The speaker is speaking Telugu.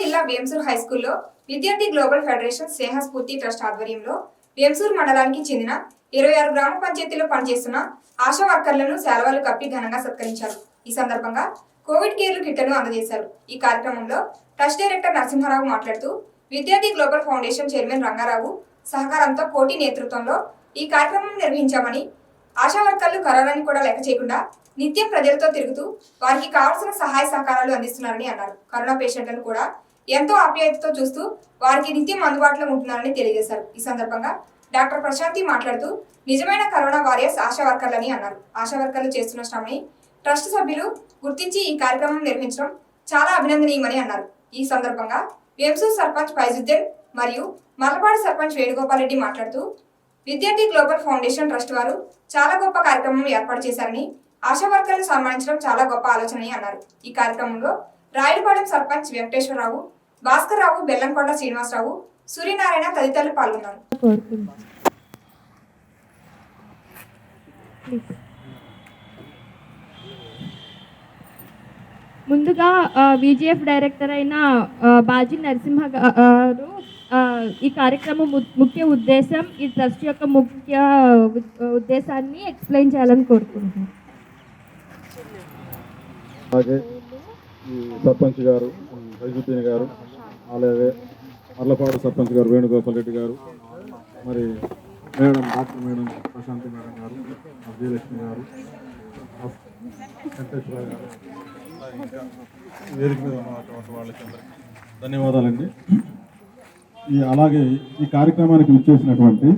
జిల్లా వేంసూర్ హై స్కూల్లో విద్యార్థి గ్లోబల్ ఫెడరేషన్ స్నేహస్ఫూర్తి ట్రస్ట్ ఆధ్వర్యంలో వేంసూర్ మండలానికి చెందిన ఇరవై ఆరు గ్రామ పంచాయతీలో పనిచేస్తున్న ఆశా వర్కర్లను శాలవాలు కప్పి ఘనంగా సత్కరించారు. ఈ సందర్భంగా కోవిడ్ కేర్లు కిట్లను అందజేశారు. ఈ కార్యక్రమంలో ట్రస్ట్ డైరెక్టర్ నరసింహారావు మాట్లాడుతూ విద్యార్థి గ్లోబల్ ఫౌండేషన్ చైర్మన్ రంగారావు సహకారంతో పోటీ నేతృత్వంలో ఈ కార్యక్రమం నిర్వహించామని ఆశా వర్కర్లు కరోనాని కూడా లెక్క చేయకుండా నిత్యం ప్రజలతో తిరుగుతూ వారికి కావాల్సిన సహాయ సహకారాలు అందిస్తున్నారని అన్నారు. కరోనా పేషెంట్లను కూడా ఎంతో ఆప్యాయతతో చూస్తూ వారికి నిత్యం అందుబాటులో ఉంటున్నారని తెలియజేశారు. ఈ సందర్భంగా డాక్టర్ ప్రశాంతి మాట్లాడుతూ నిజమైన కరోనా వారియర్స్ ఆశా వర్కర్లని అన్నారు. ఆశా వర్కర్లు చేస్తున్న శ్రమని ట్రస్ట్ సభ్యులు గుర్తించి ఈ కార్యక్రమం నిర్వహించడం చాలా అభినందనీయమని అన్నారు. ఈ సందర్భంగా వేంసూర్ సర్పంచ్ ఫైజుద్దీన్ మరియు మల్లపాడు సర్పంచ్ వేణుగోపాల్ రెడ్డి మాట్లాడుతూ విద్యార్థి గ్లోబల్ ఫౌండేషన్ ట్రస్ట్ వారు చాలా గొప్ప కార్యక్రమం ఏర్పాటు చేశారని ఆశా వర్కర్లను సన్మానించడం చాలా గొప్ప ఆలోచనని అన్నారు. ఈ కార్యక్రమంలో రాయలపాలెం సర్పంచ్ వెంకటేశ్వరరావు భాస్కర్ రావు బెల్లంకొండ శ్రీనివాసరావు సూర్యనారాయణ తదితరులు పాల్గొన్నారు. ముందుగా విజిఎఫ్ డైరెక్టర్ అయిన బాజీ నరసింహ గారు ఈ కార్యక్రమం ముఖ్య ఉద్దేశం ఈ ట్రస్ట్ యొక్క ముఖ్య ఉద్దేశాన్ని ఎక్స్ప్లెయిన్ చేయాలని కోరుకుంటున్నాను. అలాగే ఈ సర్పంచ్ గారు ఫైజుద్దీన్ గారు అలాగే అర్లపాడు సర్పంచ్ గారు వేణుగోపాల్ రెడ్డి గారు మరి madam doctor madam Prashanthi madam garu Vijayalakshmi garu Venkateswara గారు. ఇంకా వేదిక మీద ఉన్నటువంటి వాళ్ళకి అందరికీ ధన్యవాదాలండి. ఈ అలాగే ఈ కార్యక్రమానికి విచ్చేసినటువంటి